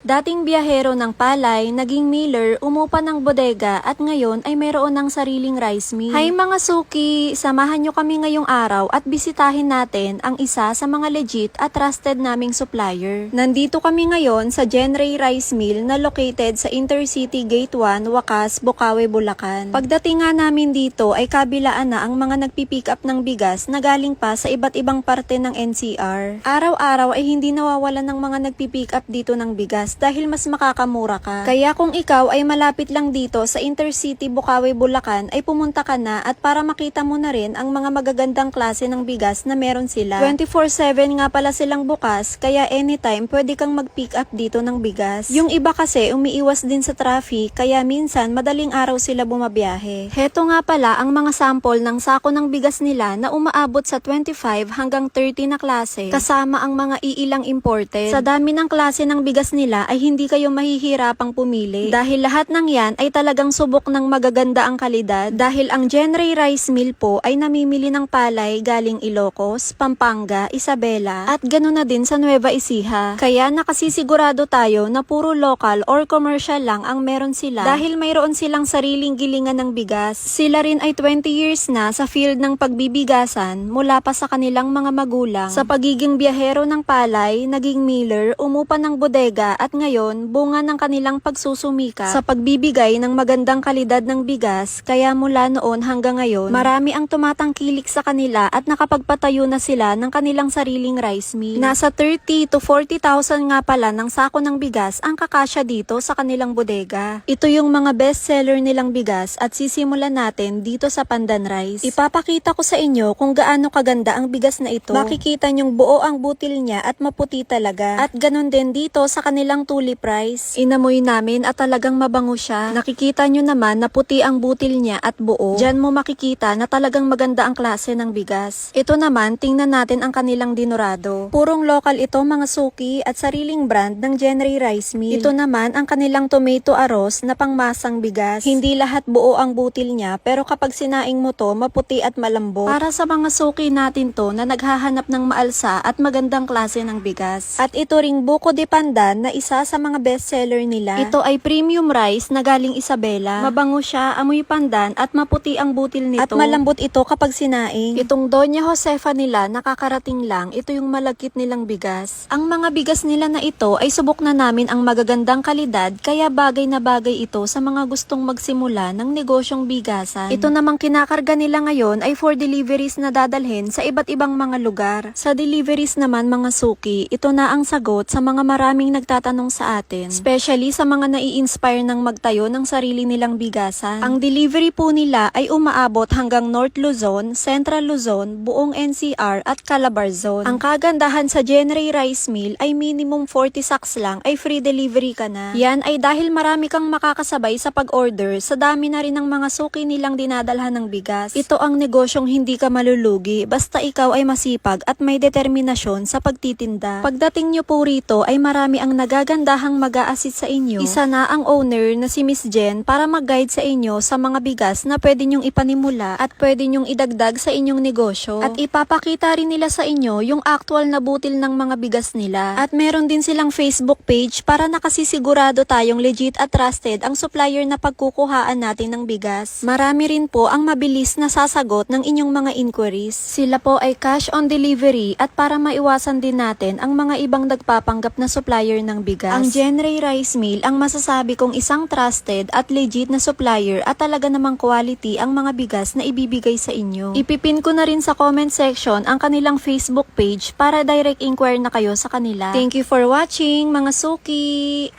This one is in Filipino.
Dating biyahero ng palay, naging miller, umupa ng bodega at ngayon ay mayroon ng sariling rice mill. Hi mga suki! Samahan nyo kami ngayong araw at bisitahin natin ang isa sa mga legit at trusted naming supplier. Nandito kami ngayon sa Genray Rice Mill na located sa Intercity Gate 1, Wakas, Bukawe, Bulacan. Pagdating nga namin dito ay kabilaan na ang mga nagpipick up ng bigas na galing pa sa iba't ibang parte ng NCR. Araw-araw ay hindi nawawalan ng mga nagpipick up dito ng bigas dahil mas makakamura ka. Kaya kung ikaw ay malapit lang dito sa Intercity Bukawi Bulacan ay pumunta ka na at para makita mo na rin ang mga magagandang klase ng bigas na meron sila. 24-7 nga pala silang bukas kaya anytime pwede kang mag-pick up dito ng bigas. Yung iba kasi umiiwas din sa traffic kaya minsan madaling araw sila bumabiyahe. Heto nga pala ang mga sample ng sako ng bigas nila na umaabot sa 25 hanggang 30 na klase kasama ang mga iilang imported. Sa dami ng klase ng bigas nila ay hindi kayo mahihirapang pumili dahil lahat ng yan ay talagang subok ng magaganda ang kalidad dahil ang Genray Rice Mill po ay namimili ng palay galing Ilocos, Pampanga, Isabela at ganoon na din sa Nueva Ecija. Kaya nakasisigurado tayo na puro local or commercial lang ang meron sila dahil mayroon silang sariling gilingan ng bigas. Sila rin ay 20 years na sa field ng pagbibigasan mula pa sa kanilang mga magulang. Sa pagiging biyahero ng palay, naging miller, umupa ng bodega at ngayon bunga ng kanilang pagsusumika sa pagbibigay ng magandang kalidad ng bigas kaya mula noon hanggang ngayon marami ang tumatangkilik sa kanila at nakapagpatayo na sila ng kanilang sariling rice mill. Nasa 30 to 40,000 nga pala ng sako ng bigas ang kakasya dito sa kanilang bodega. Ito yung mga best seller nilang bigas at sisimulan natin dito sa Pandan Rice. Ipapakita ko sa inyo kung gaano kaganda ang bigas na ito. Makikita nyong buo ang butil niya at maputi talaga. At ganun din dito sa kanilang tulip rice. Inamoy namin at talagang mabango siya. Nakikita nyo naman na puti ang butil niya at buo. Diyan mo makikita na talagang maganda ang klase ng bigas. Ito naman, tingnan natin ang kanilang dinurado. Purong local ito mga suki at sariling brand ng Genray Rice Mill. Ito naman ang kanilang tomato arroz na pangmasang bigas. Hindi lahat buo ang butil niya pero kapag sinaing mo to, maputi at malambot. Para sa mga suki natin to na naghahanap ng maalsa at magandang klase ng bigas. At ito ring buko de pandan na isa sa mga bestseller nila. Ito ay premium rice na galing Isabela. Mabango siya, amoy pandan at maputi ang butil nito. At malambot ito kapag sinaing. Itong Doña Josefa nila nakakarating lang, ito yung malagkit nilang bigas. Ang mga bigas nila na ito ay subok na namin ang magagandang kalidad kaya bagay na bagay ito sa mga gustong magsimula ng negosyong bigasan. Ito namang kinakarga nila ngayon ay for deliveries na dadalhin sa iba't ibang mga lugar. Sa deliveries naman mga suki, ito na ang sagot sa mga maraming nagtatanong sa atin. Especially sa mga nai-inspire ng magtayo ng sarili nilang bigasan. Ang delivery po nila ay umaabot hanggang North Luzon, Central Luzon, buong NCR at Calabar Zone. Ang kagandahan sa Genray Rice Mill ay minimum 40 sacks lang ay free delivery ka na. Yan ay dahil marami kang makakasabay sa pag-order sa dami na rin ng mga suki nilang dinadalhan ng bigas. Ito ang negosyong hindi ka malulugi basta ikaw ay masipag at may determinasyon sa pagtitinda. Pagdating nyo po rito ay marami ang nagagandahang mag assist sa inyo. Isa na ang owner na si Miss Jen para mag-guide sa inyo sa mga bigas na pwede nyong ipanimula at pwede nyong idagdag sa inyong negosyo. At ipapakita rin nila sa inyo yung actual na butil ng mga bigas nila. At meron din silang Facebook page para nakasisigurado tayong legit at trusted ang supplier na pagkukuhaan natin ng bigas. Marami rin po ang mabilis na sasagot ng inyong mga inquiries. Sila po ay cash on delivery at para maiwasan din natin ang mga ibang nagpapanggap na supplier ng bigas. Ang Genray Rice Mill ang masasabi kong isang trusted at legit na supplier at talaga namang quality ang mga bigas na ibibigay sa inyo. Ipipin ko na rin sa comment section ang kanilang Facebook page para direct inquire na kayo sa kanila. Thank you for watching mga suki!